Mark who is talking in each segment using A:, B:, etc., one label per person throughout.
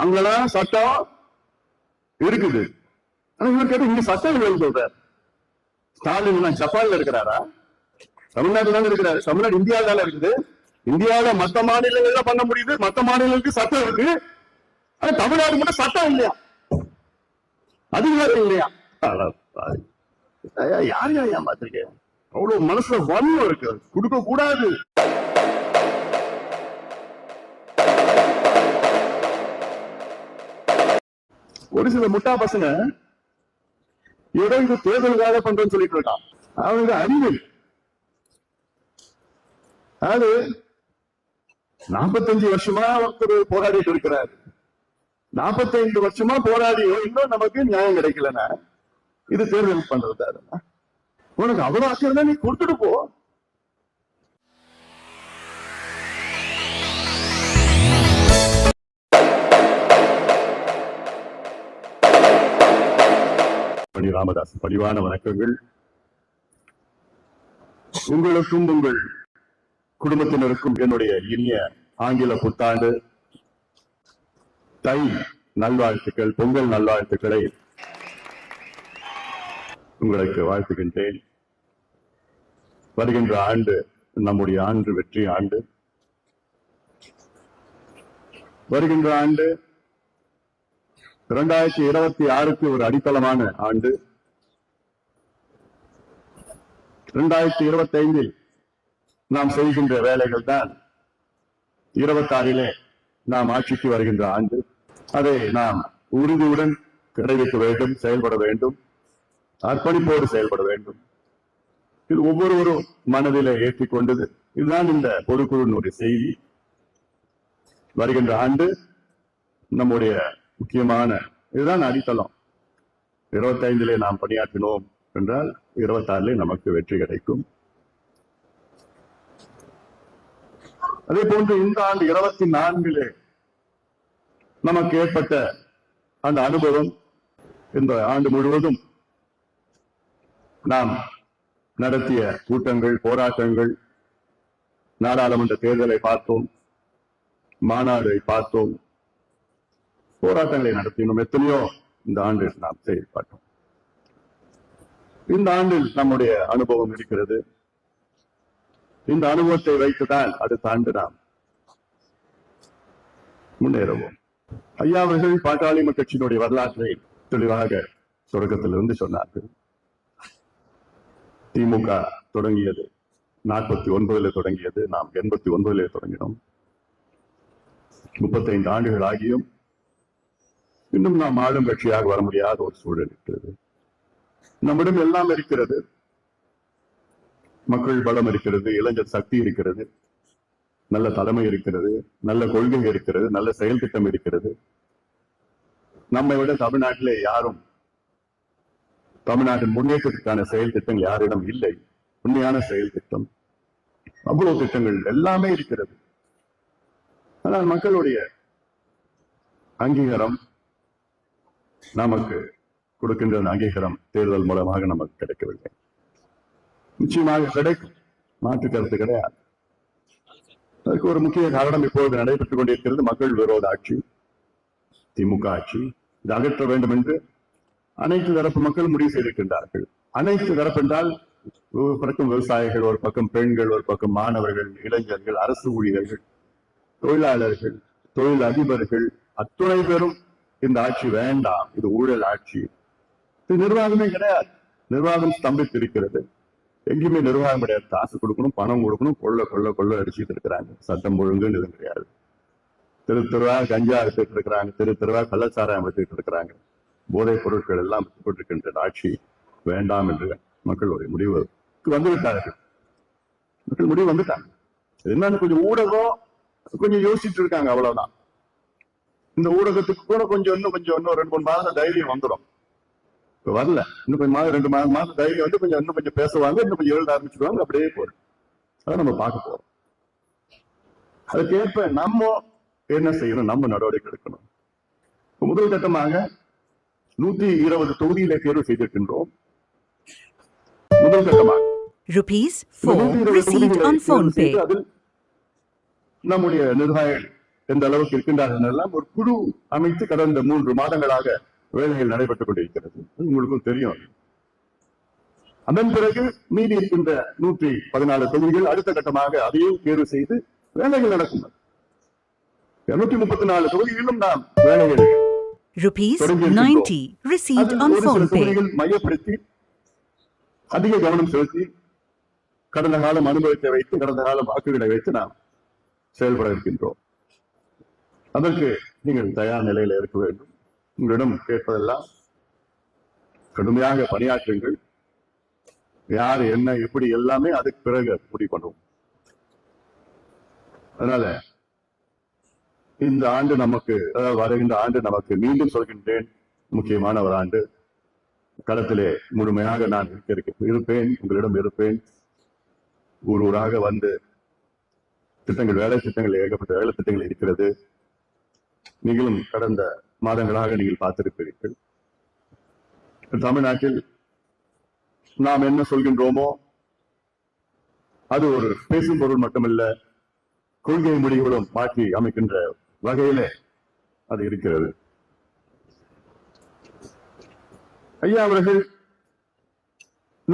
A: அங்கெல்லாம் சட்டம் இருக்குது. ஆனா இவர் கேட்ட இங்க சட்டம் இல்லைன்னு சொல்றார். ஸ்டாலின் ஜப்பான்ல இருக்கிறாரா? தமிழ்நாட்டுல தானே இருக்கிறாரு. தமிழ்நாடு இந்தியாவில தானே இருக்குது. இந்தியாவில மத்த மாநிலங்கள்ல பண்ண முடியுது. மத்த மாநிலங்களுக்கு சட்டம் இருக்கு. ஆனா தமிழ்நாடு மட்டும் சட்டம் இல்லையா? அதிகாரம் இல்லையா? ஐயா, யார் யார் ஏமாத்திருக்கேன் அவ்வளவு மனசுல வன்மம் இருக்கு. கொடுக்க கூடாது ஒரு சில முட்டா பசங்க ஏதோ இது தேர்தலுக்காக பண்றேன்னு சொல்லிட்டு இருக்கான். அவனுக்கு அறிவு. அது நாற்பத்தஞ்சு வருஷமா ஒருத்தர் போராடிட்டு இருக்கிறார். நாற்பத்தைந்து வருஷமா போராடியும் இன்னும் நமக்கு நியாயம் கிடைக்கலன்னா இது தேர்தல் பண்றது உனக்கு அவ்வளவு ஆசை நீ கொடுத்துட்டு போ. மணி ராமதாஸ் பணிவான வணக்கங்கள். உங்களுக்கும் உங்கள் குடும்பத்தினருக்கும் என்னுடைய இனிய ஆங்கில புத்தாண்டு. தை நல்வாழ்த்துக்கள் பொங்கல் நல்வாழ்த்துக்களை உங்களுக்கு வாழ்த்துகின்றேன். வருகின்ற ஆண்டு நம்முடைய ஆண்டு வெற்றி ஆண்டு. வருகின்ற ஆண்டு இரண்டாயிரத்தி இருபத்தி ஆறுக்கு ஒரு அடித்தளமான ஆண்டு. இரண்டாயிரத்தி இருபத்தி ஐந்தில் நாம் செய்கின்ற வேலைகள் தான் இருபத்தாறிலே நாம் ஆட்சிக்கு வருகின்ற ஆண்டு. அதை நாம் உறுதியுடன் கடைபிடிக்க வேண்டும் செயல்பட வேண்டும் அர்ப்பணிப்போடு செயல்பட வேண்டும். இது ஒவ்வொருவரும் மனதிலே ஏற்றிக்கொண்டது இதுதான் இந்த பொதுக்குழுவினுடைய செய்தி. வருகின்ற ஆண்டு நம்முடைய முக்கியமான இதுதான் அடித்தளம். இருபத்தைந்திலே நாம் பணியாற்றினோம் என்றால் இருபத்தாறிலே நமக்கு வெற்றி கிடைக்கும். அதே போன்று இந்த ஆண்டு இருபத்தி நான்கிலே நமக்கு ஏற்பட்ட அந்த அனுபவம் இந்த ஆண்டு முழுவதும் நாம் நடத்திய கூட்டங்கள் போராட்டங்கள் நாடாளுமன்ற தேர்தலை பார்த்தோம் மாநாடை பார்த்தோம் போராட்டங்களை நடத்தினோம். எத்தனையோ இந்த ஆண்டு நாம் செயல்பட்டோம். இந்த ஆண்டில் நம்முடைய அனுபவம் இருக்கிறது. இந்த அனுபவத்தை வைத்துதான் அடுத்த ஆண்டு நாம் முன்னேறுவோம். ஐயா அவர்கள் பாட்டாளி கட்சியினுடைய வரலாற்றை தெளிவாக தொடக்கத்திலிருந்து சொன்னார்கள். திமுக தொடங்கியது நாற்பத்தி ஒன்பதுல தொடங்கியது. நாம் எண்பத்தி ஒன்பதுல தொடங்கினோம். முப்பத்தைந்து ஆண்டுகள் ஆகியும் இன்னும் நாம் ஆளும் கட்சியாக வர முடியாத ஒரு சூழல் இருக்கிறது. நம்மிடம் எல்லாம் இருக்கிறது. மக்கள் பலம் இருக்கிறது இளைஞர் சக்தி இருக்கிறது நல்ல தலைமை இருக்கிறது நல்ல கொள்கை இருக்கிறது நல்ல செயல் திட்டம் இருக்கிறது. நம்மை விட தமிழ்நாட்டிலே யாரும் தமிழ்நாட்டின் முன்னேற்றத்துக்கான செயல் திட்டங்கள் யாரிடம் இல்லை. உண்மையான செயல் திட்டம். அவ்வளவு திட்டங்கள் எல்லாமே இருக்கிறது. ஆனால் மக்களுடைய அங்கீகாரம் நமக்கு கொடுக்கின்ற அங்கீகாரம் தேர்தல் மூலமாக நமக்கு கிடைக்கவில்லை. நிச்சயமாக கிடைக்கும். மாற்று கருத்து கிடையாது. அதுக்கு ஒரு முக்கிய காரணம் இப்போது நடைபெற்றுக் கொண்டிருக்கிறது மக்கள் விரோத ஆட்சி திமுக ஆட்சி. இது அகற்ற வேண்டும் என்று அனைத்து தரப்பு மக்கள் முடிவு செய்திருக்கின்றார்கள். அனைத்து தரப்பு என்றால் ஒரு பக்கம் விவசாயிகள் ஒரு பக்கம் பெண்கள் ஒரு பக்கம் மாணவர்கள் இளைஞர்கள் அரசு ஊழியர்கள் தொழிலாளர்கள் தொழில் அதிபர்கள் அத்துணை பேரும் இந்த ஆட்சி வேண்டாம் இது ஊழல் ஆட்சி. இது நிர்வாகமே கிடையாது. நிர்வாகம் ஸ்தம்பித்திருக்கிறது. எங்கேயுமே நிர்வாகம் கிடையாது. காசு கொடுக்கணும் பணம் கொடுக்கணும் கொள்ள கொள்ள கொள்ள அடிச்சுட்டு இருக்கிறாங்க. சட்டம் ஒழுங்குன்னு எதுவும் கிடையாது. தெரு தெருவா கஞ்சா எடுத்துட்டு இருக்கிறாங்க. தெரு தெருவா கள்ளச்சாராயம் எடுத்துட்டு இருக்கிறாங்க. போதைப் பொருட்கள் எல்லாம் விட்டுக்கொண்டிருக்கின்ற ஆட்சி வேண்டாம் என்று மக்களுடைய முடிவு வந்துவிட்டார்கள். மக்கள் முடிவு வந்துட்டாங்க. என்னன்னு கொஞ்சம் ஊடகம் கொஞ்சம் யோசிச்சுட்டு இருக்காங்க அவ்வளவுதான். இந்த ஊடகத்துக்கு கூட கொஞ்சம் இன்னும் கொஞ்சம் இன்னும் ரெண்டு மூணு மாதம் தைரியம் வந்துடும். இப்ப வரல. இன்னும் கொஞ்சம் மாதம் ரெண்டு மாதம் மாதம் தைரியம் வந்து கொஞ்சம் இன்னும் கொஞ்சம் பேசுவாங்க இன்னும் கொஞ்சம் எழுத ஆரம்பிச்சிடுவாங்க அப்படியே போறோம் அதை நம்ம பார்க்க போறோம். அதுக்கேற்ப நம்ம என்ன செய்யணும்? நம்ம நடவடிக்கை எடுக்கணும். முதல் கட்டமாக நூத்தி இருபது தொகுதியில தேர்வு செய்திருக்கின்றோம். முதல் கட்டமாக.
B: Rupees
A: இந்த
B: 4
A: நூத்தி இருபது
B: received
A: தொகுதிகளை
B: on
A: தேர்வு
B: PhonePe.
A: செய்து அதில் நம்முடைய நிர்வாகிகள் எந்த அளவுக்கு இருக்கின்றார்கள் எல்லாம் ஒரு குழு அமைத்து கடந்த மூன்று மாதங்களாக வேலைகள் நடைபெற்றுக் கொண்டிருக்கிறது. அது உங்களுக்கும் தெரியும். அதன் பிறகு மீதி இருக்கின்ற நூற்றி பதினாலு தொகுதிகள் அடுத்த கட்டமாக அதையும் தேர்வு செய்து வேலைகள் நடக்கும். இருநூற்றி முப்பத்தி நாலு தொகுதிகளிலும் நாம் வேலைகள்
B: Rupees
A: தொடங்கி
B: 90 received
A: அதில்
B: on
A: ஒரு சில
B: phone pay.
A: தொகுதிகள் மையப்படுத்தி அதிக கவனம் செலுத்தி கடந்த காலம் அனுபவத்தை வைத்து கடந்த காலம் வாக்குகளை வைத்து நாம் செயல்பட இருக்கின்றோம். அதற்கு நீங்கள் தயார் நிலையில இருக்க வேண்டும். உங்களிடம் கேட்பதெல்லாம் கடுமையாக பணியாற்றுங்கள். யார் என்ன எப்படி எல்லாமே அதுக்கு பிறகு முடிவு பண்ணுவோம் அதனால இந்த ஆண்டு நமக்கு அதாவது வருகின்ற ஆண்டு நமக்கு மீண்டும் சொல்கின்றேன் முக்கியமான ஒரு ஆண்டு. களத்திலே முழுமையாக நான் இருக்க- இருப்பேன் உங்களிடம் இருப்பேன். ஊர் ஊராக வந்து திட்டங்கள் வேலை திட்டங்கள் ஏகப்பட்ட வேலை திட்டங்கள் இருக்கிறது. நீங்களும் கடந்த மாதங்களாக நீங்கள் பார்த்திருப்பீர்கள். தமிழ்நாட்டில் நாம் என்ன சொல்கின்றோமோ அது ஒரு பேசும் பொருள் மட்டுமல்ல கொள்கை முடிவுகளும் மாற்றி அமைக்கின்ற வகையிலே அது இருக்கிறது. ஐயா அவர்கள்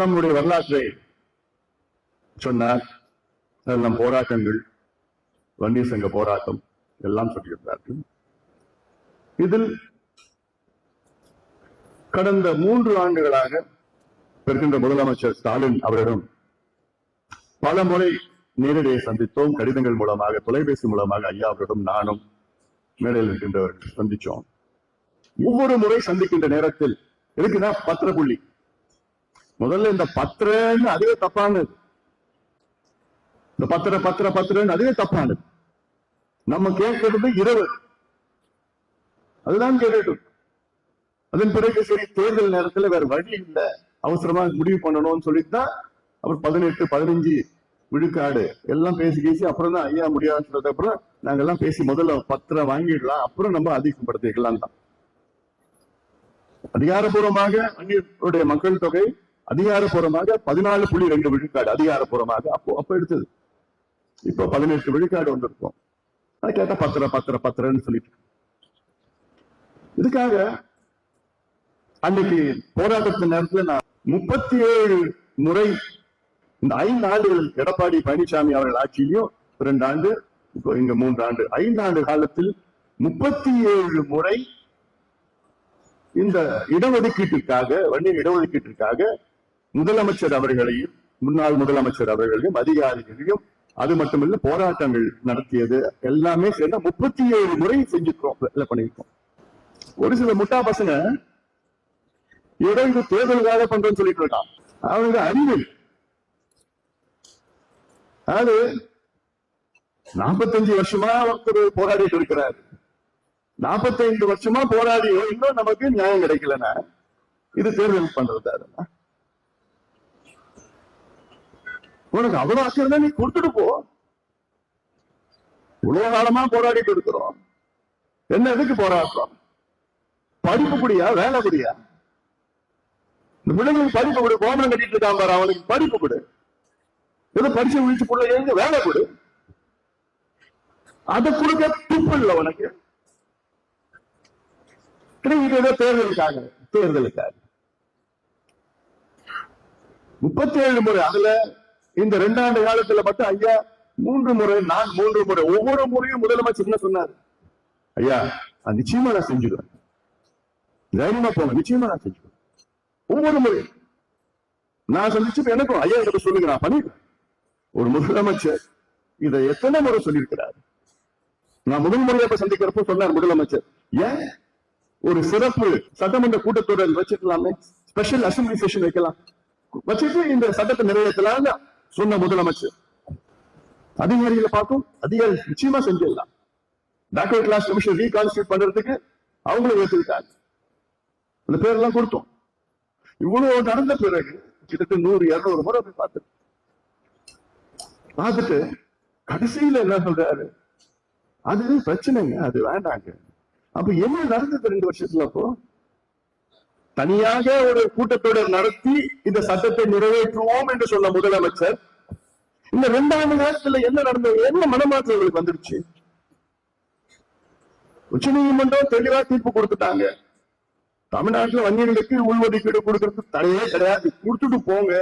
A: நம்முடைய வரலாற்றை சொன்னார். அதெல்லாம் போராட்டங்கள் வன்னியர் சங்க போராட்டம் எல்லாம் சொல்லியிருந்தார்கள் இதில் கடந்த மூன்று ஆண்டுகளாக இருக்கின்ற முதலமைச்சர் ஸ்டாலின் அவரிடம் பல முறை நேரடியை சந்தித்தோம். கடிதங்கள் மூலமாக தொலைபேசி மூலமாக ஐயா அவரிடம் நானும் மேடையில் இருக்கின்றவர்கள் சந்திச்சோம். ஒவ்வொரு முறை சந்திக்கின்ற நேரத்தில் இருக்குதான் பத்திர புள்ளி முதல்ல இந்த பத்திரன்னு அதுவே தப்பானது. இந்த பத்திர பத்திர பத்திரன்னு அதுவே தப்பானது. நம்ம கேட்கறது இரவு அதுதான் கேட்டுட்டு. அதன் பிறகு சரி தேர்தல் நேரத்துல வேற வழி இல்லை. அவசரமா முடிவு பண்ணணும்னு சொல்லிட்டு தான் அவர் பதினெட்டு பதினஞ்சு விழுக்காடு எல்லாம் பேசி பேசி அப்புறம் தான் ஐயா முடியாதுன்னு சொன்னது அப்புறம் நாங்க எல்லாம் பேசி முதல்ல பத்திரம் வாங்கிடலாம். அப்புறம் நம்ம அதிகப்படுத்திக்கலாம் தான். அதிகாரப்பூர்வமாக அந்நியருடைய மக்கள் தொகை அதிகாரப்பூர்வமாக பதினாலு புள்ளி ரெண்டு விழுக்காடு அதிகாரப்பூர்வமாக அப்போ அப்போ எடுத்தது. இப்போ பதினெட்டு விழுக்காடு வந்திருக்கோம். அது கேட்டா பத்திர பத்திர பத்திரம்னு சொல்லிட்டு இதுக்காக அன்னைக்கு போராட்டத்தின் நேரத்தில் நான் முப்பத்தி ஏழு முறை இந்த ஐந்து ஆண்டுகள் எடப்பாடி பழனிசாமி அவர்கள் ஆட்சியிலையும் ரெண்டு ஆண்டு இப்போ இங்க மூன்று ஆண்டு ஐந்து ஆண்டு காலத்தில் முப்பத்தி ஏழு முறை இந்த இடஒதுக்கீட்டிற்காக வன்னியர் இடஒதுக்கீட்டிற்காக முதலமைச்சர் அவர்களையும் முன்னாள் முதலமைச்சர் அவர்களையும் அதிகாரிகளையும் அது மட்டுமல்ல போராட்டங்கள் நடத்தியது எல்லாமே சேர்ந்து முப்பத்தி ஏழு முறை செஞ்சுக்கிறோம் பண்ணியிருக்கோம். ஒரு சில முட்டா பசங்க ஏதோ இது தேர்தலுக்காக பண்றோம்னு சொல்லிட்டு இருக்கான். அவனுக்கு அறிவு. அது நாற்பத்தஞ்சு வருஷமா ஒருத்தர் போராடிட்டு இருக்கிறார். நாற்பத்தைந்து வருஷமா போராடியும் இன்னும் நமக்கு நியாயம் கிடைக்கலன்னா இது தேர்தல் பண்றது உனக்கு அவ்வளவு அக்கறை நீ கொடுத்துட்டு போ. இவ்வளவு காலமா போராடிட்டு இருக்கிறோம். என்ன எதுக்கு போராடுறோம்? படிப்பு குடியா வேலை குடியா? இந்த பிள்ளைங்களுக்கு படிப்பு கொடு கோமரம் கட்டிட்டு இருக்கான் பாரு அவனுக்கு படிப்பு கொடு. ஏதோ படிச்சு விழிச்சு பிள்ளைங்க வேலை கொடு. அதை கொடுக்க துப்பு இல்லை உனக்கு. இது ஏதோ தேர்தலுக்காக தேர்தலுக்காக. முப்பத்தி ஏழு முறை அதுல இந்த ரெண்டாண்டு காலத்துல மட்டும் ஐயா மூன்று முறை நான் மூன்று முறை ஒவ்வொரு முறையும் முதலமைச்சர் என்ன சொன்னார்? ஐயா நிச்சயமா நான் செஞ்சிருவேன். தைரியமா போங்க நிச்சயமா நான் செஞ்சுக்கணும் ஒவ்வொரு முறையும். நான் சந்திச்சு எனக்கும் ஐயா எனக்கு சொல்லுங்க நான் பண்ணிடுவேன் ஒரு முதலமைச்சர் இதை எத்தனை முறை சொல்லியிருக்கிறார்? நான் முதல் முறையா இப்ப சந்திக்கிறப்போ சொன்னார் முதலமைச்சர். ஏன்? ஒரு சிறப்பு சட்டமன்ற கூட்டத்தொடர் வச்சுக்கலாமே ஸ்பெஷல் அசம்பிளி செஷன் வைக்கலாம். வச்சுட்டு இந்த சட்டத்தை நிறைவேற்றலாம் சொன்ன முதலமைச்சர். அதிகாரிகளை பார்க்கும் அதிகாரி நிச்சயமா செஞ்சிடலாம். டாக்டர் கிளாஸ் கமிஷன் ரீகான்ஸ்டியூட் பண்றதுக்கு அவங்களும் ஏற்றுக்கிட்டாங்க அந்த பேரெல்லாம் கொடுத்தோம். இவ்வளவு நடந்த பிறகு கிட்டத்தட்ட நூறு இருநூறு முறை போய் பார்த்து பார்த்துட்டு கடைசியில என்ன சொல்றாரு? அது பிரச்சனைங்க அது வேண்டாங்க. அப்ப என்ன நடந்தது ரெண்டு வருஷத்துல அப்போ? தனியாக ஒரு கூட்டத்தொடர் நடத்தி இந்த சட்டத்தை நிறைவேற்றுவோம் என்று சொன்ன முதலமைச்சர் இந்த ரெண்டாண்டு நேரத்துல என்ன நடந்தது? என்ன மனமாற்றங்களுக்கு வந்துருச்சு உச்ச நீதிமன்றம் தெளிவா தீர்ப்பு கொடுத்துட்டாங்க. தமிழ்நாட்டுல வங்கிகளுக்கு உள்ஒதுக்கீடு கொடுக்கறது தடையே கிடையாது. கொடுத்துட்டு போங்க.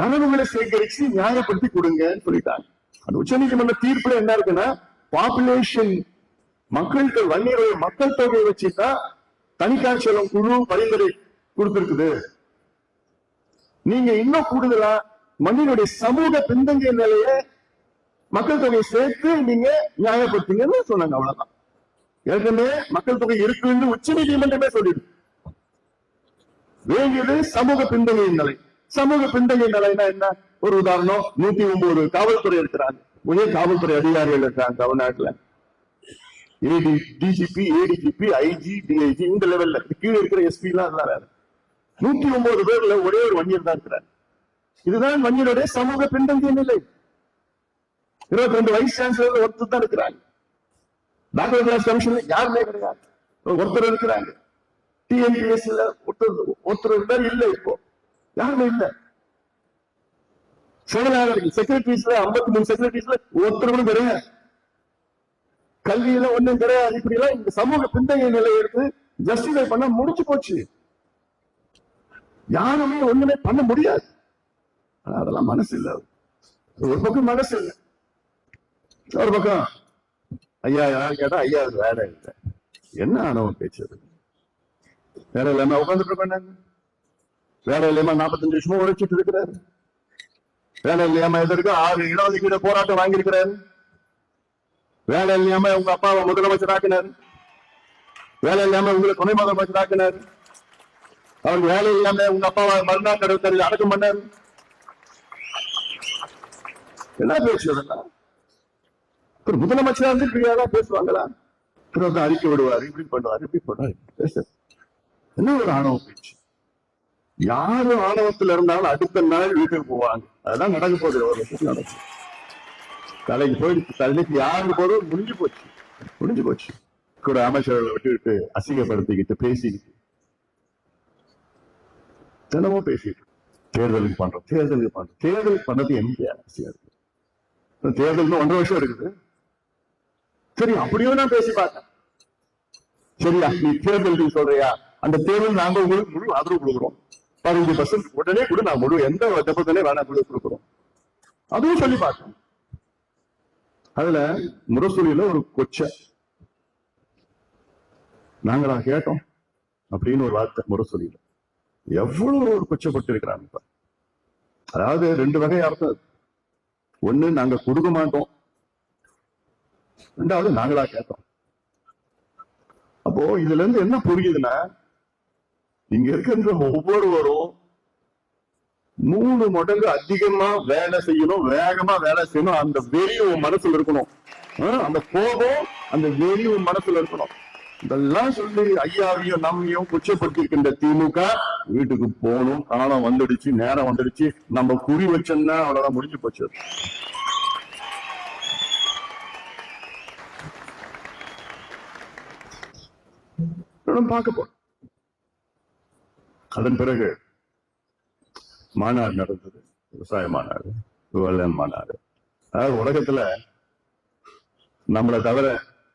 A: தரவுகளை சேகரிச்சு நியாயப்படுத்தி கொடுங்கன்னு சொல்லிட்டாங்க. அந்த உச்சநீதிமன்ற தீர்ப்புல என்ன இருக்குன்னா பாப்புலேஷன் மக்கள் தொகை வன்னியருடைய மக்கள் தொகையை வச்சுதான் தணிக்காட்சியலம் குழு பரிந்துரை கொடுத்திருக்குது. நீங்க இன்னும் கூடுதலா மண்ணினுடைய சமூக பின்தங்கிய நிலையை மக்கள் தொகையை சேர்த்து நீங்க நியாயப்படுத்துங்கன்னு சொன்னாங்க அவ்வளவுதான். ஏற்கனவே மக்கள் தொகை இருக்குன்னு உச்ச நீதிமன்றமே சொல்லிடு வேண்டியது சமூக பின்தங்கிய நிலை. சமூக பின்தங்கிய நிலைனா என்ன? ஒரு உதாரணம் நூத்தி ஒன்பது காவல்துறை இருக்கிறாங்க. உயர் காவல்துறை அதிகாரிகள் இருக்காங்க தமிழ்நாட்டுல. AD DGP ADGP IG DIG இந்த லெவல்ல கீழே இருக்கிற எஸ்பி எல்லாம் வேற. நூத்தி ஒன்பது பேர்ல ஒரே ஒரு வன்னியர் தான் இருக்கிறார். இதுதான் வன்னியருடைய சமூக பின்தங்கிய நிலை. இருபத்தி ரெண்டு வைஸ் சான்சலர் ஒருத்தர் தான் இருக்கிறாங்க. பேக்வர்ட் கிளாஸ் கமிஷன்ல யாருமே கிடையாது. ஒருத்தர் இருக்கிறாங்க. டிஎன்பிஎஸ்ல ஒருத்தர் ஒருத்தர் இருந்தாரு இல்ல இப்போ. யாருமே இல்ல. செயலாளர்கள் செக்ரட்டரிஸ்ல ஐம்பத்தி மூணு செக்ரட்டரிஸ்ல ஒருத்தர் கூட கிடையாது. கல்வியில ஒண்ணும் கிடையாது. இப்படி எல்லாம் இந்த சமூக பிந்தைய நிலை எடுத்து ஜஸ்டிஃபை பண்ண முடிஞ்சு போச்சு. யாருமே ஒண்ணுமே பண்ண முடியாது. ஆனா அதெல்லாம் மனசு இல்லை ஒரு பக்கம் மனசு இல்லை ஒரு பக்கம் ஐயா யாரும் கேட்டா ஐயா அது வேலை இல்லை என்ன ஆணவம் பேச்சு அது? வேற இல்லாம உட்காந்துட்டு இருப்பேன் வேலை இல்லாம நாற்பத்தஞ்சு வருஷமா உழைச்சிட்டு இருக்கிறாரு. வேலை இல்லாம எதற்கு ஆறு இடஒதுக்கீடு போராட்டம் வாங்கியிருக்கிறாரு. வேலை இல்லாம உங்க அப்பாவை முதலமைச்சர் ஆக்கினார். வேலை இல்லாம உங்களை துணை முதலமைச்சர் ஆக்கினார். அவர் வேலை இல்லாம உங்க அப்பாவை மறுநாள் கடற்கரையில் அடக்கம் பண்ணார். என்ன பேசுறதுன்னா ஒரு முதலமைச்சரா இருந்து இப்படியாதான் பேசுவாங்களா? அப்புறம் அறிக்கை விடுவாரு இப்படி பண்ணுவாரு இப்படி பண்ணுவாரு. பேச. என்ன ஒரு ஆணவ பேச்சு? யாரு ஆணவத்துல இருந்தாலும் அடுத்த நாள் வீட்டுக்கு போவாங்க. அதான் நடக்க போகுது ஒரு வருஷத்துக்கு நடக்கும் தலைக்கு போயிடுச்சு தலைக்கு யாரு போதும் முடிஞ்சு போச்சு. முடிஞ்சு போச்சு. கூட அமைச்சர்களை விட்டு அசிங்கப்படுத்திக்கிட்டு பேசிக்கிட்டு. தினமும் பேசிட்டு. தேர்தலுக்கு பண்றோம் தேர்தலுக்கு பண்றோம். தேர்தலுக்கு பண்ணது அரசியா இருக்கு தேர்தல் ஒன்றரை வருஷம் இருக்குது. சரி அப்படியும் நான் பேசி பார்த்தேன். சரியா நீ தேர்தல் சொல்றியா? அந்த தேர்தல் நாங்க உங்களுக்கு முழு ஆதரவு கொடுக்குறோம். பதினஞ்சு பர்சன்ட் உடனே கூட நான் முழு எந்த தப்பத்திலே வேணா முழு கொடுக்குறோம். அதுவும் சொல்லி பார்த்தேன். அதுல முரசொலியில ஒரு கொச்சை. நாங்களா கேட்டோம் அப்படின்னு ஒரு வார்த்தை முரசொலியில. எவ்வளவு ஒரு கொச்சப்பட்டு இருக்கிறாங்க அதாவது ரெண்டு வகை அர்த்தம். ஒண்ணு நாங்க கொடுக்க மாட்டோம். ரெண்டாவது நாங்களா கேட்டோம். அப்போ இதுல இருந்து என்ன புரியுதுன்னா இங்க இருக்கின்ற ஒவ்வொருவரும் மூணு மடங்கு அதிகமா வேலை செய்யணும் வேகமா வேலை செய்யணும். அந்த வெறி உன் மனசுல இருக்கணும். அந்த கோபம் அந்த வெறி உன் மனசுல இருக்கணும். இதெல்லாம் சொல்லி ஐயாவையும் நம்மையும் குச்சப்படுத்தி இருக்கின்ற திமுக வீட்டுக்கு போகணும். காலம் வந்துடுச்சு நேரம் வந்துடுச்சு. நம்ம குறி வச்சோம்னா அவ்வளவுதான் முடிஞ்சு போச்சு. நம்ம பார்க்க போறோம். அதன் பிறகு மாநாடு நடந்தது. விவசாய மாநாடு விவசாய மாநாடு. அதாவது உலகத்துல நம்மளை தவிர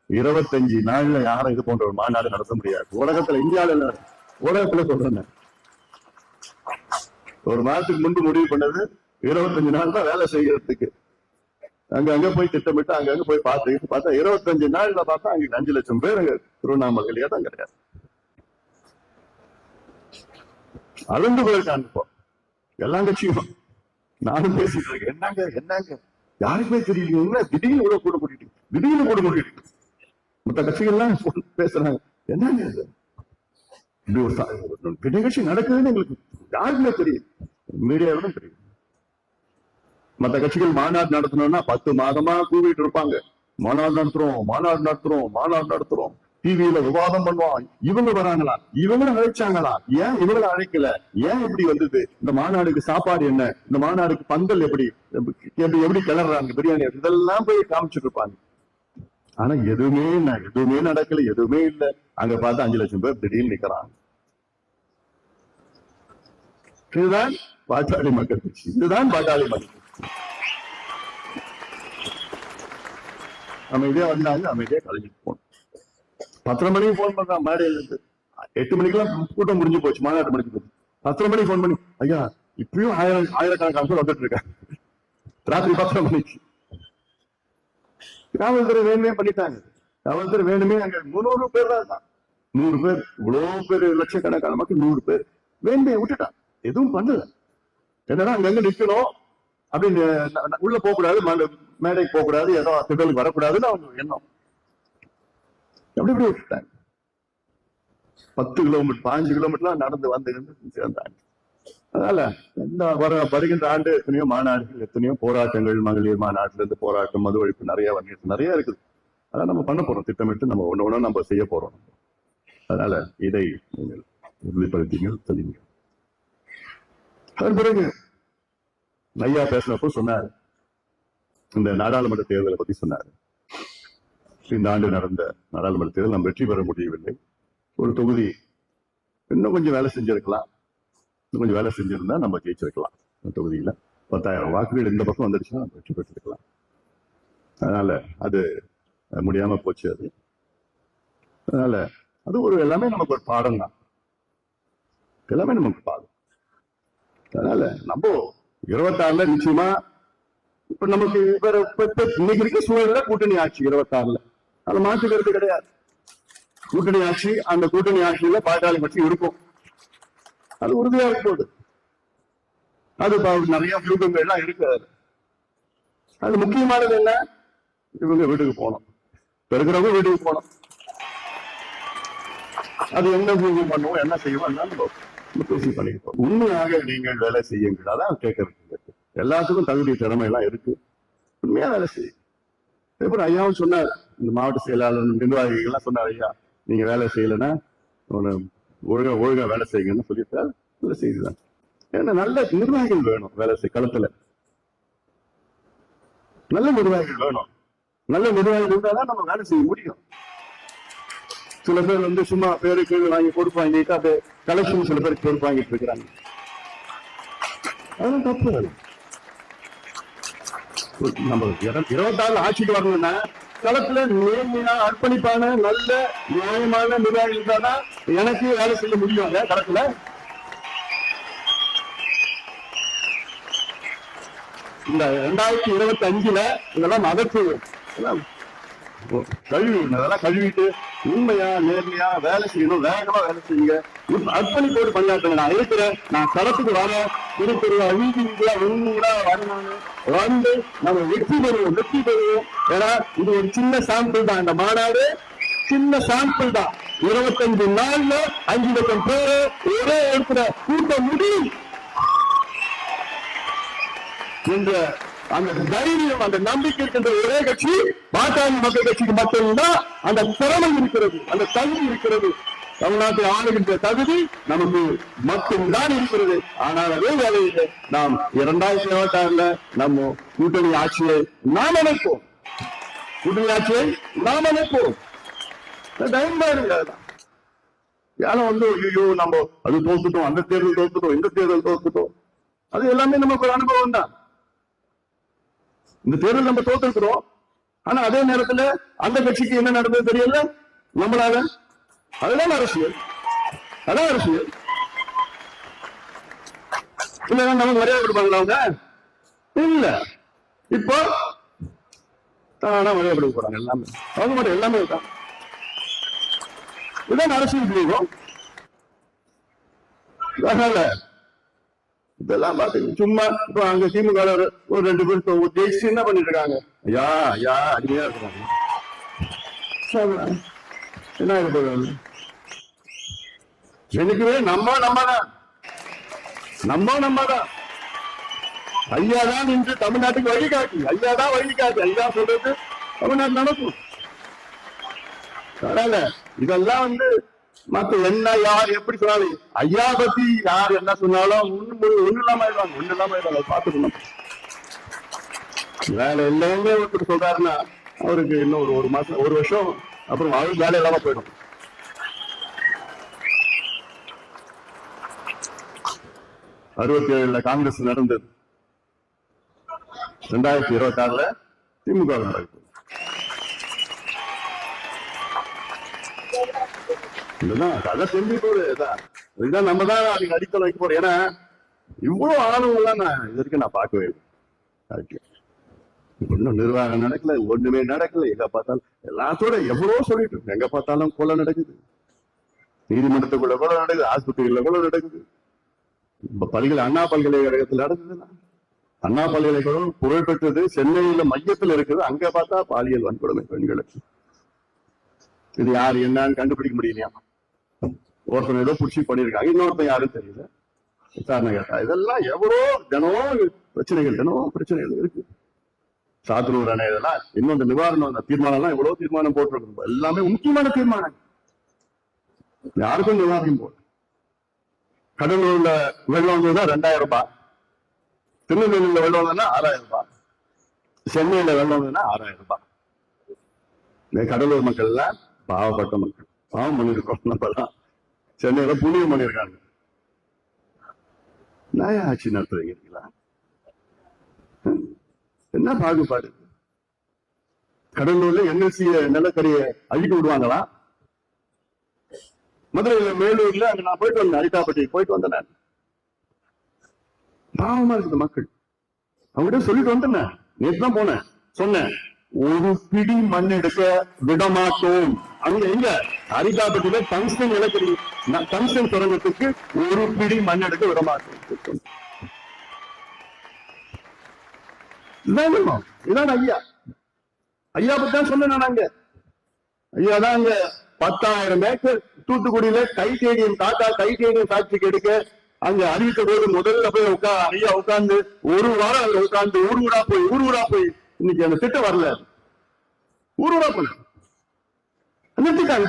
A: இருபத்தஞ்சு நாள்ல யாரும் இது போன்ற ஒரு மாநாடு நடத்த முடியாது. உலகத்துல இந்தியாவில உலகத்துல சொல்றேன் ஒரு மாதத்துக்கு முன்பு முடிவு பண்ணது இருபத்தஞ்சு நாள் தான் வேலை செய்யறதுக்கு. அங்க அங்க போய் திட்டமிட்டு அங்க அங்க போய் பார்த்து பார்த்தா இருபத்தஞ்சு நாள்ல பார்த்தா அங்க அஞ்சு லட்சம் பேர் அங்க திருவண்ணாமலையிலேயே தான் கிடையாது. அளந்து போயிருக்காங்க இப்போ. எல்லா கட்சியும். நானும் பேசிட்டு இருக்கேன். என்னங்க என்னங்க? யாருக்குமே தெரியல திடீர்னு இவ்வளவு கூட கூட்டிட்டு? திடீர்னு கூட கூட்டிட்டு? மத்த கட்சிகள்லாம் பேசுறாங்க. என்னங்க இது? இப்படி ஒரு நிகழ்ச்சி நடக்குதுன்னு எங்களுக்கு யாருக்குமே தெரியும். மீடியாவிட தெரியும். மத்த கட்சிகள் மாநாடு நடத்தணும்னா பத்து மாதமா கூவிட்டு இருப்பாங்க. மாநாடு நடத்துறோம் மாநாடு நடத்துறோம் மாநாடு நடத்துறோம். டிவியில விவாதம் பண்ணுவோம். இவங்க வராங்களா? இவங்களும் அழைச்சாங்களா? ஏன் இவங்களை அழைக்கல? ஏன் இப்படி வந்தது? இந்த மாநாடுக்கு சாப்பாடு என்ன? இந்த மாநாடுக்கு பந்தல் எப்படி? எப்படி கிளறாங்க பிரியாணி இதெல்லாம் போய் காமிச்சிட்டு இருப்பாங்க. ஆனா எதுவுமே என்ன? எதுவுமே நடக்கல எதுவுமே இல்ல. அங்க பார்த்து அஞ்சு லட்சம் பேர் திடீர்னு நிக்கிறாங்க. இதுதான் பாட்டாளி மக்கள் கட்சி. இதுதான் பாட்டாளி மக்கள் கட்சி அமைதியா வந்தாங்க அமைதியா காலேஜுக்கு போகணும். பத்தரை மணிக்கு போன் பண்றான் மேடையில இருந்து எட்டு மணிக்கெல்லாம் கூட்டம் முடிஞ்சு போச்சு மாநாட்டு மணிக்கு போச்சு. பத்தரை மணிக்கு போன் பண்ணி ஐயா இப்பயும் ஆயிரம் ஆயிரக்கணக்கான பேர் வந்துட்டு இருக்காங்க. ராத்திரி பத்தரை மணிக்கு. காவல்துறை வேணுமே பண்ணிட்டாங்க. காவல்துறை வேணுமே அங்க முந்நூறு பேர் தான் இருக்கான் நூறு பேர் இவ்வளவு பேர் லட்சக்கணக்கான மக்கள் நூறு பேர். வேணுமே விட்டுட்டான் எதுவும் பண்ணல. என்னன்னா அங்கங்க நிக்கணும்? அப்படின்னு உள்ள போக கூடாது மேடைக்கு போக கூடாது ஏதோ திடலுக்கு வரக்கூடாதுன்னு அவங்க எண்ணம். எப்படி எப்படி விட்டுட்டாங்க? பத்து கிலோமீட்டர் பாஞ்சு கிலோமீட்டர்லாம் நடந்து வந்து சேர்ந்தாங்க. அதனால இந்த வர வருகின்ற ஆண்டு எத்தனையோ மாநாடுகள் எத்தனையோ போராட்டங்கள் மகளிர் மாநாட்டுல இருந்து போராட்டம் மது ஒழிப்பு நிறைய வந்து நிறைய இருக்குது. அதான் நம்ம பண்ண போறோம் திட்டமிட்டு நம்ம ஒண்ணு ஒண்ணு நம்ம செய்ய போறோம் அதனால இதை நீங்கள் உறுதிப்படுத்திங்க தெரியுங்க அதன் பிறகு ஐயா பேசினப்போ சொன்னார். இந்த நாடாளுமன்ற தேர்தலை பத்தி சொன்னார். இந்த ஆண்டு நடந்த நாடாளுமன்ற தேர்தல் நாம் வெற்றி பெற முடியவில்லை. ஒரு தொகுதி இன்னும் கொஞ்சம் வேலை செஞ்சிருக்கலாம். இன்னும் கொஞ்சம் வேலை செஞ்சிருந்தா நம்ம ஜெயிச்சிருக்கலாம். அந்த தொகுதியில பத்தாயிரம் வாக்குகள் இந்த பக்கம் வந்துடுச்சுன்னா நம்ம வெற்றி பெற்றிருக்கலாம். அதனால அது முடியாம போச்சு அது. அதனால அது ஒரு எல்லாமே நமக்கு ஒரு பாடம் தான் எல்லாமே நமக்கு பாடம். அதனால நம்ம இருபத்தாறுல நிச்சயமா இப்ப நமக்கு வேற இப்ப இன்னைக்கு இருக்க சூழல்ல கூட்டணி ஆட்சி இருபத்தாறுல. அது மாற்றுக்கிறது கிடையாது. கூட்டணி ஆட்சி அந்த கூட்டணி ஆட்சியில பாட்டாளி கட்சி இருக்கும். அது உறுதியா இருக்க போகுது. அது நிறைய வியூகங்கள்லாம் இருக்கு அது அது முக்கியமானது என்ன? இவங்க வீட்டுக்கு போகணும். இருக்கிறவங்க வீட்டுக்கு போகணும். அது என்ன வியூகம் பண்ணுவோம் என்ன செய்வோம் என்னன்னு பேசி பண்ணிக்கிட்டோம் உண்மையாக நீங்கள் வேலை செய்யுங்கள். அதான் கேட்கறது எல்லாத்துக்கும் தகுதி திறமை எல்லாம் இருக்கு. உண்மையா வேலை செய்யும் அப்புறம் ஐயாவும் சொன்னார். இந்த மாவட்ட செயலாளர் நிர்வாகிகள் எல்லாம் சொன்னார் ஐயா நீங்க வேலை செய்யலைன்னா ஒழுங்கா ஒழுங்கா வேலை செய்யுங்கன்னு சொல்லிட்டு வேலை செய்துதான். ஏன்னா நல்ல நிர்வாகிகள் வேணும் வேலை செய்ய களத்துல. நல்ல நிர்வாகிகள் வேணும். நல்ல நிர்வாகிகள் இருந்தாதான் நம்ம வேலை செய்ய முடியும். சில பேர் வந்து சும்மா பேருக்கு வாங்கி பொறுப்பு வாங்கிட்டு கலெக்ஷன் சில பேருக்கு பொறுப்பு வாங்கிட்டு இருக்கிறாங்க. அதெல்லாம் தப்பு நம்ம இருபத்தாறு ஆட்சிக்கு வரணும்னா களத்துல நேர்மையா அர்ப்பணிப்பான நல்ல நியாயமான நிர்வாகி இருந்தாதான் எனக்கு வேலை செய்ய முடியும் அந்த களத்துல. இந்த ரெண்டாயிரத்தி இருபத்தி அஞ்சுல இதெல்லாம் மதத்து கழுவி அதெல்லாம் கழுவிட்டு உண்மையா நேர்மையா வேலை செய்யணும் வேகமா வேலை செய்யுங்க. அர்ப்பணிப்போடு பணியாற்றுங்க நான் இருக்கிறேன். நான் களத்துக்கு வரேன். திரு திரு வீதிங்களா உண்மையா வரணும் வந்து நம்ம வெற்றி பெறுவோம் வெற்றி பெறுவோம். ஏன்னா இது ஒரு சின்ன சாம்பிள் தான். இந்த மாநாடு சின்ன சாம்பிள் தான். இருபத்தஞ்சு நாள்ல அஞ்சு லட்சம் பேரு ஒரே இடத்துல கூட்ட முடியும். என்ற அந்த தைரியம் அந்த நம்பிக்கை இருக்கின்ற ஒரே கட்சி பாட்டாளி மக்கள் கட்சிக்கு மட்டும்தான் அந்த திறமை இருக்கிறது அந்த தகுதி இருக்கிறது. தமிழ்நாட்டை ஆளுகின்ற தகுதி நமக்கு மட்டும்தான் இருக்கிறது. ஆனால் அதே வேலையில் நாம் இரண்டாயிரத்தி இருபத்தி ஆறுல நம்ம கூட்டணி ஆட்சியை நாம் அமைப்போம். கூட்டணி ஆட்சியை நாம் அமைப்போம். தைரியமா இருங்க வந்து ஐயோ நம்ம அது தோத்துட்டோம் அந்த தேர்தல் தோத்துட்டோம் இந்த தேர்தல் தோத்துட்டோம். அது எல்லாமே நமக்கு ஒரு அனுபவம் தான் இந்த தேர்தல் நம்ம தோத்துருக்கிறோம். ஆனா அதே நேரத்துல அந்த கட்சிக்கு என்ன நடந்தது தெரியல? நம்மளால. அதுதான் அரசியல். அதான் அரசியல். இல்ல நமக்கு மரியாதை கொடுப்பாங்களா அவங்க? இல்ல. இப்போ தானா மரியாதை கொடுக்க போறாங்க எல்லாமே. அவங்க மட்டும் எல்லாமே இருக்காங்க. இதுதான் அரசியல் புரியும் அதனால இதெல்லாம் பார்த்து சும்மா இப்ப அங்க திமுக ஒரு- ரெண்டு பேர் ஜெயிச்சு என்ன பண்ணிட்டு இருக்காங்க? ஐயா ஐயா அடிமையா இருக்கிறாங்க. என்ன போகுது? எனக்குவே நம்ம நம்ம தான் நம்ம நம்ம தான் ஐயா தான் இன்று தமிழ்நாட்டுக்கு வழிகாட்டி ஐயா தான் வழிகாட்டி ஐயா சொல்றது தமிழ்நாடு நடக்கும். அதனால இதெல்லாம் வந்து மத்த என்ன யார் எப்படி சொன்னாலும் ஐயா பத்தி யார் என்ன சொன்னாலும் ஒண்ணு ஒண்ணு இல்லாம ஆயிடுவாங்க ஒண்ணு இல்லாம ஆயிடுவாங்க பாத்துக்கணும் பார்த்துக்கணும். வேலை ஒருத்தர் சொல்றாருன்னா அவருக்கு இன்னும் ஒரு ஒரு மாசம் ஒரு வருஷம் அப்புறம் அவருக்கு வேலை இல்லாம போயிடும். அறுபத்தி ஏழுல காங்கிரஸ் நடந்தது. ரெண்டாயிரத்தி இருபத்தி ஆறுல திமுக நடக்குது இதுதான் கதை இதுதான் நம்ம தான் அதுக்கு அடித்தளம் வைக்க போறோம். ஏன்னா இவ்வளவு ஆணவம்லாம் நான் இது வரைக்கும் நான் பார்க்கவே இல்லை. நிர்வாகம் நடக்கல ஒண்ணுமே நடக்கல. எங்க பார்த்தாலும் எல்லாத்தோட எவ்வளவோ சொல்லிட்டு எங்க பார்த்தாலும் கொலை நடக்குது. நீதிமன்றத்துக்குள்ள கூட நடக்குது ஆஸ்பத்திரியில கூட நடக்குது. இப்ப பல்கலை அண்ணா பல்கலைக்கழகத்தில் நடக்குதுன்னா அண்ணா பல்கலைக்கழகம் புகழ் பெற்றது சென்னையில மையத்துல இருக்குது. அங்க பார்த்தா பாலியல் வன்கொடுமை பெண்களுக்கு. இது யார் என்னன்னு கண்டுபிடிக்க முடியலையா? ஒருத்தன் ஏதோ புடிச்சு பண்ணிருக்காங்க இன்னொருத்தன் யாரும் தெரியல. விசாரணை கேட்டா இதெல்லாம் எவ்வளோ தினமும் பிரச்சனைகள் தினம் பிரச்சனைகள் இருக்கு. சாத்தனூர் அணை இதெல்லாம் இன்னும் இந்த நிவாரணம் அந்த தீர்மானம் எல்லாம் எவ்வளவு தீர்மானம் போட்டிருக்கோம் எல்லாமே முக்கியமான தீர்மானம். யாருக்கும் நிவாரணம் போட்டு கடலூர்ல வெள்ளம் வந்ததுன்னா ரெண்டாயிரம் ரூபாய். திருநெல்வேலியில வெள்ளம் வந்ததுன்னா ஆறாயிரம் ரூபாய். சென்னையில வெள்ளம் வந்ததுன்னா ஆறாயிரம் ரூபாய். இந்த கடலூர் மக்கள் எல்லாம் பாவப்பட்ட மக்கள். பாவம் பண்ணிருக்கோம் நம்மலாம் சென்னையில புண்ணியம் பண்ணிருக்காங்க நான் ஆட்சி நடத்துறீங்க ஹம்? என்ன பாகுபாடு? கடலூர்ல என்எல்சி நிலக்கரியை அழிக்க விடுவாங்களா? மதுரையில மேலூர்ல அங்க நான் போயிட்டு வந்தேன் அரிட்டாப்பட்டி போயிட்டு வந்தேன் நான். பாவமா இருக்குது மக்கள். அவங்ககிட்ட சொல்லிட்டு வந்தேன் நேற்று தான் போனேன். சொன்னேன் ஒரு பிடி மண் எடுக்க விடமாட்டோம். அங்க எங்க? அரிட்டாப்பட்டியில டங்ஸ்டன் நிலக்கரி ந- டங்ஸ்டன் சுரங்கத்துக்கு ஒரு பிடி மண் எடுக்க விடமாட்டோம் இதான் இதான் ஐயா. ஐயா பத்தி தான் சொன்னேன் நான் அங்க. ஐயா தான் அங்க பத்தாயிரம் ஏக்கர் தூத்துக்குடியில டைட்டேனியம் டாடா டைட்டேனியம் ஃபேக்டரிக்கு எடுக்க அங்க அறிவித்த போது முதல்ல போய் உட்கா ஐயா உட்கார்ந்து ஒரு வாரம் அங்க உட்கார்ந்து ஊர் ஊரா போய் ஊர் ஊரா போய் இன்னைக்கு அந்த திட்டம் வரல. ஊர் ஊரா போனேன் நிறுத்திட்டாங்க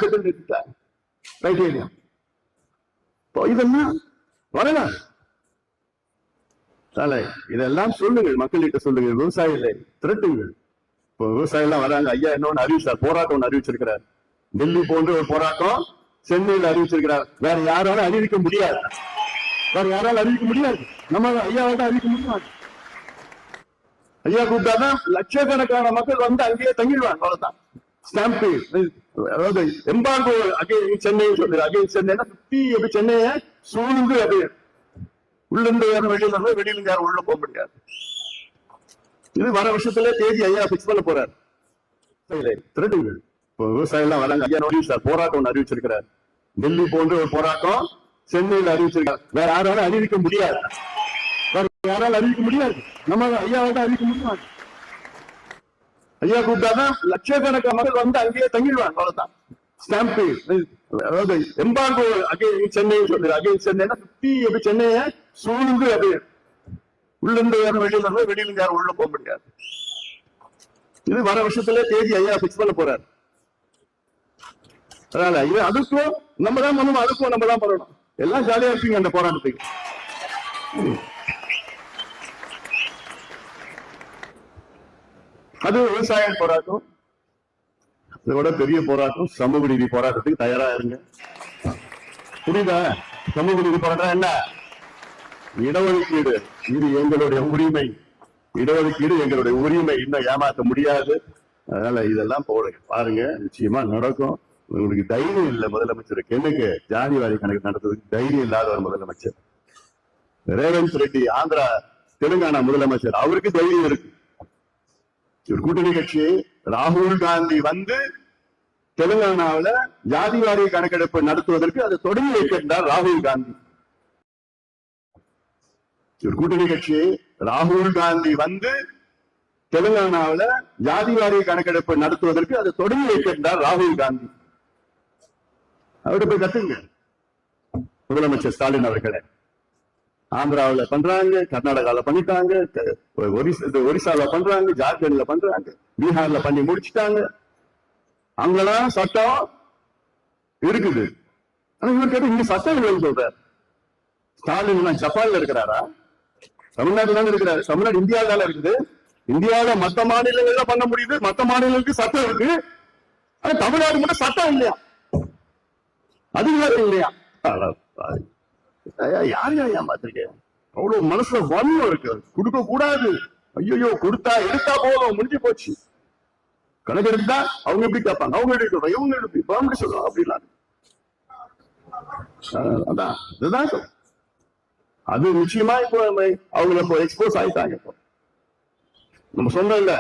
A: இதெல்லாம் தலை இதெல்லாம் சொல்லுங்கள் மக்கள்கிட்ட சொல்லுங்கள் விவசாயிகளை திரட்டுங்கள். இப்போ விவசாயம் எல்லாம் வராங்க ஐயா இன்னொன்னு அறிவிச்சார் போராட்டம் ஒன்று அறிவிச்சிருக்கிறார். டெல்லி போன்ற ஒரு போராட்டம் சென்னையில் அறிவிச்சிருக்கிறார். வேற யாராலும் அறிவிக்க முடியாது. வேற யாராலும் அறிவிக்க முடியாது. நம்ம ஐயாவோட அறிவிக்க முடியாது ஐயா கூப்பிட்டாதான் லட்சக்கணக்கான மக்கள் வந்து அங்கேயே தங்கிடுவாங்க அவ்வளவுதான். ஸ்டாம்பு அதாவது எம்பாங்கோ அகைன் சென்னை சொல்லுது. அகைன் சென்னை சுத்தி அப்படி சென்னையை சூழ்ந்து அது உள்ள இருந்து யாரும் வெளியில இருந்து வெளியில இருந்து யாரும் உள்ள போக முடியாது. இது வர வருஷத்துல தேதி ஐயா பிக்ஸ் பண்ண போறாரு. திருடுங்கள் இப்போ விவசாயம் எல்லாம் வராங்க. ஐயா நோடி சார் போராட்டம் ஒன்று அறிவிச்சிருக்கிறார். டெல்லி போன்ற ஒரு போராட்டம் சென்னையில் அறிவிச்சிருக்கார் வேற யாராலும் அறிவிக்க முடியாது. வேற யாராலும் அறிவிக்க முடியாது. நம்ம ஐயாவோட அறிவிக்க முடியாது ஐயா கூப்பிட்டாதான் லட்சக்கணக்கான மக்கள் வந்து அங்கேயே தங்கிடுவாங்க. அவ்வளவுதான். ஸ்டாம்பு அதாவது எம்பாங்கோ அகைன் சென்னை சொல்லுது. அகைன் சென்னைனா சுத்தி அப்படி சென்னையை சூழ்ந்து அப்படி உள்ள இருந்து யாரும் வெளியில இருந்து வெளியில இருந்து யாரும் உள்ள போக முடியாது. இது வர வருஷத்துல தேதி ஐயா பிக்ஸ் பண்ண போறாரு. அதனால இது அதுக்கும் நம்ம தான் பண்ணணும் அதுக்கும் நம்ம தான் பண்ணணும். எல்லாம் ஜாலியா இருப்பீங்க அந்த போராட்டத்துக்கு. அது விவசாய போராட்டம். இதோட பெரிய போராட்டம் சமூக நீதி போராட்டத்துக்கு தயாரா இருங்க. புரியுதா? சமூக நீதி போராட்டம் என்ன? இடஒதுக்கீடு. இது எங்களுடைய உரிமை. இடஒதுக்கீடு எங்களுடைய உரிமை. இன்னும் ஏமாத்த முடியாது. அதனால இதெல்லாம் போடுங்க பாருங்க நிச்சயமா நடக்கும். உங்களுக்கு தைரியம் இல்லை முதலமைச்சருக்கு என்னங்க ஜாதி வாரி கணக்கு நடத்துறதுக்கு தைரியம் இல்லாத ஒரு முதலமைச்சர். ரேவந்த் ரெட்டி ஆந்திரா தெலுங்கானா முதலமைச்சர். அவருக்கு தைரியம் இருக்கு. ஒரு கூட்டணி கட்சி ராகுல் காந்தி வந்து தெலுங்கானாவுல ஜாதி வாரிய கணக்கெடுப்பு நடத்துவதற்கு அதை தொடங்கி வைத்திருந்தார் ராகுல் காந்தி. ஒரு கூட்டணி கட்சி ராகுல் காந்தி வந்து தெலுங்கானாவுல ஜாதி வாரிய கணக்கெடுப்பு நடத்துவதற்கு அதை தொடங்கி வைத்திருந்தார் ராகுல் காந்தி. அவர்கிட்ட போய் கத்துங்க. முதலமைச்சர் ஸ்டாலின் அவர்களே. ஆந்திராவுல பண்றாங்க கர்நாடகால பண்ணிட்டாங்க ஒரிசாவில் ஒரிசா இது ஒரிசால பண்றாங்க ஜார்க்கண்ட்ல பண்றாங்க பீகார்ல பண்ணி முடிச்சிட்டாங்க. அங்கெல்லாம் சட்டம் இருக்குது. ஆனா இவர் கேட்டு இங்க சட்டம் இல்லைன்னு சொல்றாரு. ஸ்டாலின் எல்லாம் ஜப்பான்ல இருக்கிறாரா? தமிழ்நாட்டுல தானே இருக்கிறாரு. தமிழ்நாடு இந்தியாவில தானே இருக்குது. இந்தியாவில மத்த மாநிலங்கள்ல பண்ண முடியுது. மத்த மாநிலங்களுக்கு சட்டம் இருக்கு. ஆனா தமிழ்நாடு மட்டும் சட்டம் இல்லையா? அதிகாரம் இல்லையா? யார் யார் ஏமாத்திருக்கேன் அவ்வளவு மனசுல வன்மம் இருக்கு. கொடுக்க கூடாது. ஐயோ கொடுத்தா எடுத்தா போதும். முடிஞ்சு போச்சு. கணக்கு எடுத்தா அவங்க எப்படி கேட்பாங்க? அவங்க எப்படி சொல்றாங்க? இவங்க எப்படி இப்ப எப்படி சொல்றாங்க அப்படிலாம் அதான். இதுதான் அது நிச்சயமா இப்போ அவங்க இப்போ எக்ஸ்போஸ் ஆயிட்டாங்க இப்போ. நம்ம சொன்னோம் இல்ல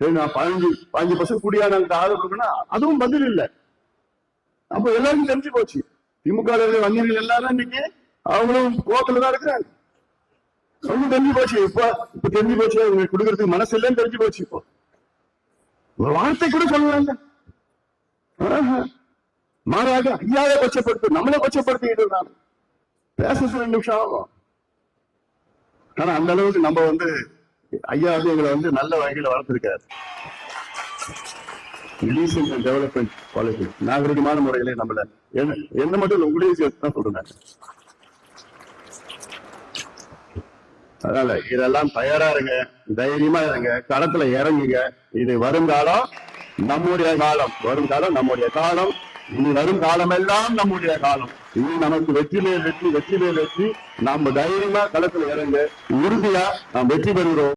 A: சரி நான் பதினஞ்சு பதினஞ்சு பர்சன்ட் கூடியா ஆதரவு இருக்குன்னா அதுவும் பதில் இல்ல. அப்ப எல்லாருக்கும் தெரிஞ்சு போச்சு. திமுக ல வங்கிகள் எல்லாரும் இன்னைக்கு. அவங்களும் கோத்துல தான் இருக்கிறாங்க. அவங்க தெரிஞ்சு போச்சு. இப்போ இப்ப தெரிஞ்சு போச்சு. உங்களுக்கு கொடுக்கறதுக்கு மனசு இல்லைன்னு தெரிஞ்சு போச்சு இப்போ. ஒரு வார்த்தை கூட சொல்லுவாங்க மாறாக ஐயாவை கொச்சப்படுத்து நம்மளை கொச்சப்படுத்திக்கிட்டு இருந்தாங்க பேச ரெண்டு நிமிஷம் ஆகும். ஆனா அந்த அளவுக்கு நம்ம வந்து ஐயா வந்து எங்களை வந்து நல்ல வகையில வளர்த்திருக்காரு. டீசென்ட் அண்ட் டெவலப்மெண்ட் பாலிசி நாகரிகமான முறையிலே நம்மள என்ன என்ன மட்டும் உங்களையும் சேர்த்து தான் சொல்றேன் அதனால இதெல்லாம் தயாரா இருங்க தைரியமா இருங்க களத்துல இறங்குங்க. இது வருங்காலம் நம்முடைய காலம். வருங்காலம் நம்முடைய காலம். இனி வரும் காலம் எல்லாம் நம்முடைய காலம். இனி நமக்கு வெற்றிலே வெற்றி வெற்றிலே வெற்றி. நம்ம தைரியமா களத்துல இறங்க. உறுதியா நாம் வெற்றி பெறுகிறோம்.